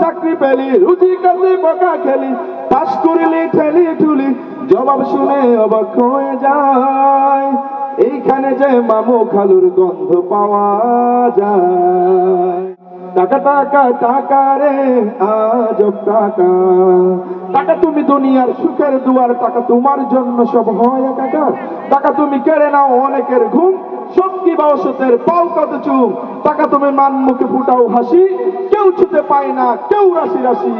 চাকরি পেলি রুজি বকা খেলি পাস করিলি, ঠেলি, ঠুলি, জবাব শুনে অবাক হয়ে যায়। এইখানে যে মামু খালুর গন্ধ পাওয়া যায়। টাকা টাকা টাকা রে, আজব টাকা। টাকা তুমি দুনিয়ার সুখের দুয়ার, টাকা তোমার জন্য সব হয় একাকার। টাকা তুমি কেড়ে নাও অনেকের ঘুম সত্যি বা অসতের পাও কত চুম টাকা তুমি মান মুখে ফুটাও হাসি। কেউ ছুতে পায় না, কেউ রাশি রাশি।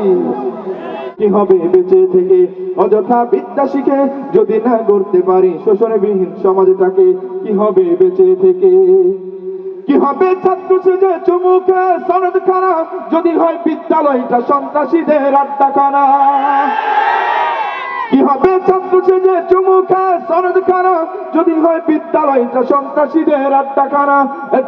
কি হবে বেঁচে থেকে? অযথা বিদ্যা শিখে যদি না গড়তে পারি, শোষণবিহীন সমাজটাকে কি হবে বেঁচে থেকে? কি হবে ছাত্র সেজে চুমুকে? সনদ খারাপ যদি হয় বিদ্যালয়টা সন্ত্রাসীদের আড্ডাখানা। কি সনদ খারাপ যদি হয় বিদ্যালয়টা সন্ত্রাসীদের আড্ডাখানা।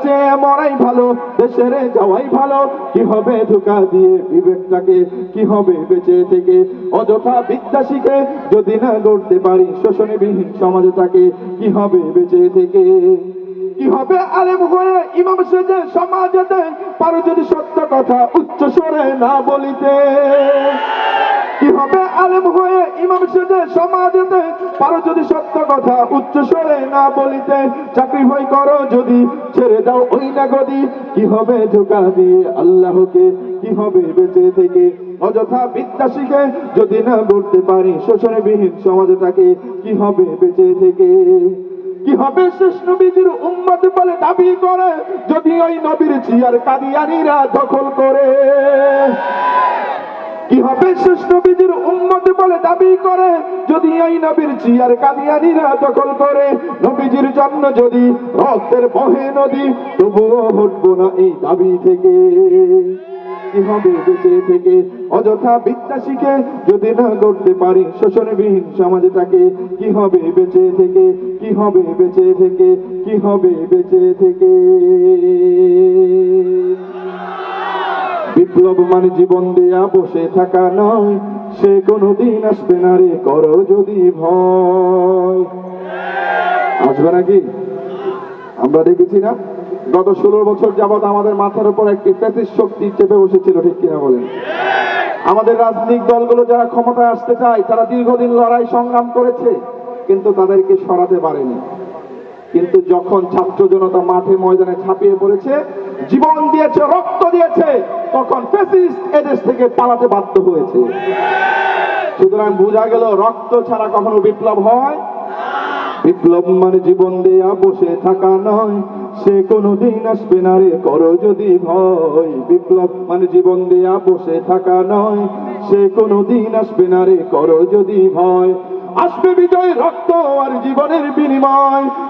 যে মরাই ভালো, দেশের যাওয়াই ভালো। কি হবে ধোকা দিয়ে বিবেকটাকে? কি হবে বেঁচে থেকে? অযথা বিদ্যা শিখে যদি না গড়তে পারি শোষণবিহীন সমাজটাকে, কি হবে বেঁচে থেকে? কি হবে আলেম হয়ে ইমাম সেজে পারো যদি সত্য কথা উচ্চ স্বরে না বলিতে। কি হবে যদি না বলিতে চাকরি ভয় করো যদি, ছেড়ে দাও ওই না গদি কি হবে বেঁচে থেকে? অযথা যদি না পারি, শোষণবিহীন সমাজটাকে কি হবে বেঁচে থেকে? কি হবে শেষ নবীজির উম্মত বলে দাবি করে, যদি ওই নবীর চিয়ার কাদিয়ানিরা দখল করে? কি হবে শেষ নবীজির উম্মত বলে দাবি করে, যদি এই নবীর চিয়ার কাদিয়ানিরা দখল করে, নবীজির জন্য যদি রক্তের বহে নদী, তবুও হটবো না এই দাবি থেকে। কি হবে বেঁচে থেকে অযথা বিদ্যা শিখে যদি না পারি সমাজটাকে বেঁচে থেকে? বেঁচে থেকে? বেঁচে থেকে? বিপ্লব মানে জীবন দেয়া বসে থাকা নয়, সে কোনোদিন আসবে না রে, করো যদি ভয়। আসবে নাকি? আমরা দেখেছি না? গত ষোলো বছর যাবৎ আমাদের মাথার উপর একটি প্যাসিস শক্তি চেপে বসেছিল, ঠিক কিনা বলেন? আমাদের রাজনৈতিক দলগুলো যারা ক্ষমতায় আসতে চায়, তারা দীর্ঘদিন লড়াই সংগ্রাম করেছে, কিন্তু তাদেরকে সরাতে পারেনি। কিন্তু যখন ছাত্র জনতা মাঠে ময়দানে ছাপিয়ে পড়েছে, জীবন দিয়েছে, রক্ত দিয়েছে, তখন এদেশ থেকে পালাতে বাধ্য হয়েছে। সুতরাং বোঝা গেল, রক্ত ছাড়া কখনো বিপ্লব হয়। বিপ্লব মানে জীবন দেয়া, বসে থাকা নয়। সে কোনোদিন আসবে না রে, করো যদি ভয়। বিপ্লব মানে জীবন দেয়া, বসে থাকা নয়। সে কোনোদিন আসবে না রে, করো যদি ভয়। আসবে বিজয়, রক্ত আর জীবনের বিনিময়।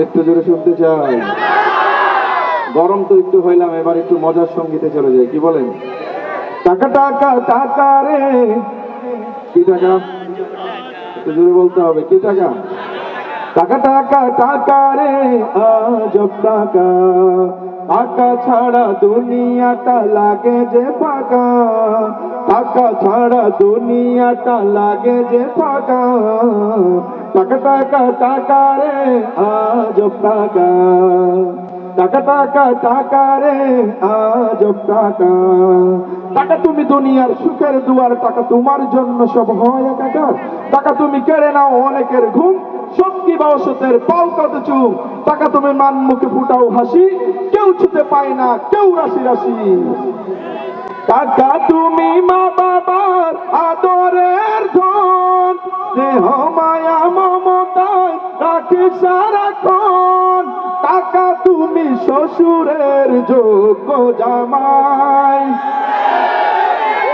একটু জোরে শুনতে চাই। গরম তো একটু হইলাম, এবার একটু মজার সঙ্গীতে চলে যাই, কি বলেন? টাকা টাকা টাকা রে। কি টাকা? একটু জোরে বলতে হবে, কি টাকা? টাকা টাকা টাকা রে, আজব টাকা। টাকা ছাড়া দুনিয়াটা লাগে যে ফাঁকা। টাকা ছাড়া দুনিয়াটা লাগে যে ফাঁকা। টাকা টাকা টাকা রে আজব টাকা। টাকা টাকা টাকা রে আজব টাকা। টাকা তুমি দুনিয়ার সুখের দুয়ার, টাকা তোমার জন্য সব হয় একাকার টাকা তুমি কেড়ে নাও অনেকের ঘুম সত্যি বা অসতের পাও কত চুম। টাকা তুমি মান মুখে ফুটাও হাসি, কেউ ছুতে পায় না, কেউ রাশি রাশি। কাকা তুমি মা বাবার আদরের ধন স্নেহ মায়া মমতায় রাখি সারাক্ষণ। কাকা তুমি শ্বশুরের যোগ্য জামাই।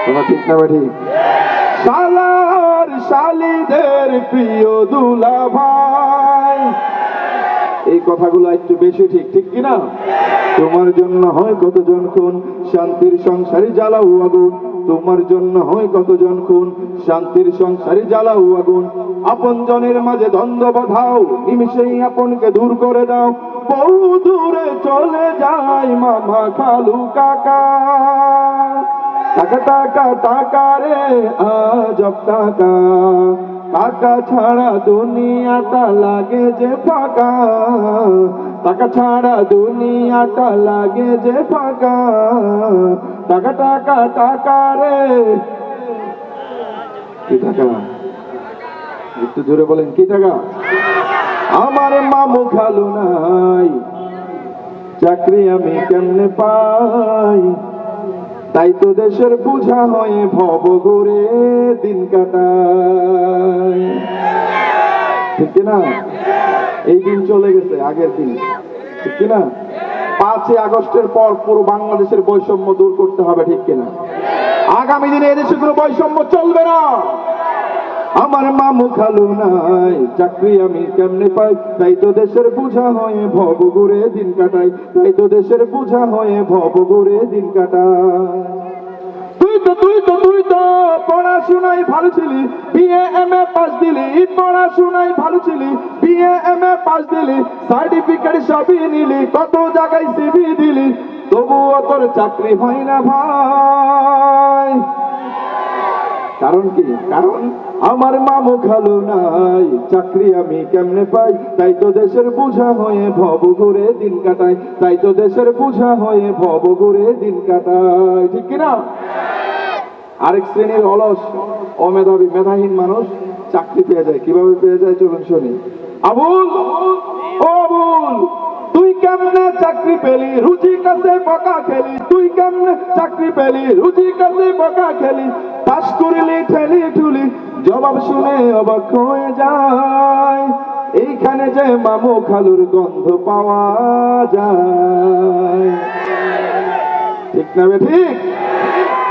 তোমার ঠিক না শালার শালিদের প্রিয় দুলা ভাই এই কথাগুলো একটু বেশি ঠিক ঠিক কিনা? তোমার জন্য হয় কতজন খুন? শান্তির সংসারে জ্বালাও আগুন। তোমার জন্য হয় কতজন খুন? শান্তির সংসারে জ্বালাও আগুন। আপন জনের মাঝে দ্বন্দ্ব বাধাও। নিমিশেই আপনকে দূর করে দাও। বহু দূরে চলে যায় মামা খালু কাকা। টাকা টাকা টাকা রে আজব টাকা টাকা ছাড়া দুনিয়াটা লাগে যে ফাঁকা। টাকা ছাড়া দুনিয়াটা লাগে যে ফাঁকা। টাকা টাকা টাকা রে। কি টাকা একটু জোরে বলেন, কি টাকা আমার মামু খালু নাই। চাকরি আমি কেমনে পাই? তাই তো দেশের বোঝা হয়ে ভব ঘুরে দিন কাটায়। ঠিক না এই দিন চলে গেছে, আগের দিন। ঠিক না পাঁচই আগস্টের পর পুরো বাংলাদেশের বৈষম্য দূর করতে হবে, ঠিক কিনা? আগামী দিনে এদেশে কোনো বৈষম্য চলবে না। আমার মামু খালু নাই, চাকরি আমি কেমনে পাই? তাই তো দেশের বুঝা হয়ে ভব ঘুরে দিন কাটাই, তাই তো দেশের বুঝা হয়ে ভব ঘুরে দিন কাটাই। তুই তুই তো তুই তো ভালো ছিলি এম এ পাস দিলি ভালো ছিলি এম এ পাস দিলি সার্টিফিকেট সবই নিলি, কত জায়গায় সিভি দিলি, তবুও তোর চাকরি হয় না ভাই। কারণ কি? কারণ আমার মামু খালু নাই, চাকরি আমি কেমনে পাই? তাই তো দেশের বুঝা হয়ে ভব ঘুরে দিন কাটাই, তাই তো দেশের বুঝা হয়ে ভব ঘুরে দিন কাটাই। ঠিক কিনা? আরেক শ্রেণির অলস, অমেধাবী, মেধাহীন মানুষ চাকরি পেয়ে যায়। কীভাবে পেয়ে যায় চলুন শুনি। আবুল, ও আবুল, তুই কেমনে চাকরি পেলি? রুচি কাছে বকা খেলি। তুই কেমনে চাকরি পেলি? রুচি কাছে বকা খেলি। পাস করিলি, ঠেলি, ঠুলি। জবাব শুনে অবাক হয়ে যায়। এইখানে যে মামু খালুর গন্ধ পাওয়া যায়। ঠিক না বে ঠিক?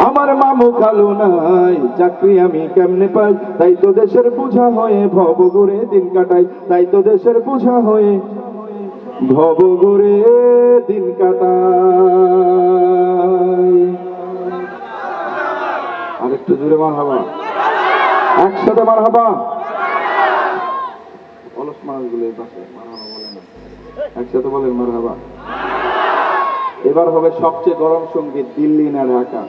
আমার মামু খালু নাই, চাকরি আমি কেমনে পাই? তাই তো দেশের বুঝা হয়ে ভব ঘুরে দিন কাটাই, তাই তো দেশের বুঝা হয়ে ভব ঘুরে দিন কাটাই। আরেকটু জুড়ে মার হাবা একসাথে মার হবা অলস পাশে একসাথে বলেন মার হবা এবার হবে সবচেয়ে গরম সংগীত, দিল্লি না ঢাকা?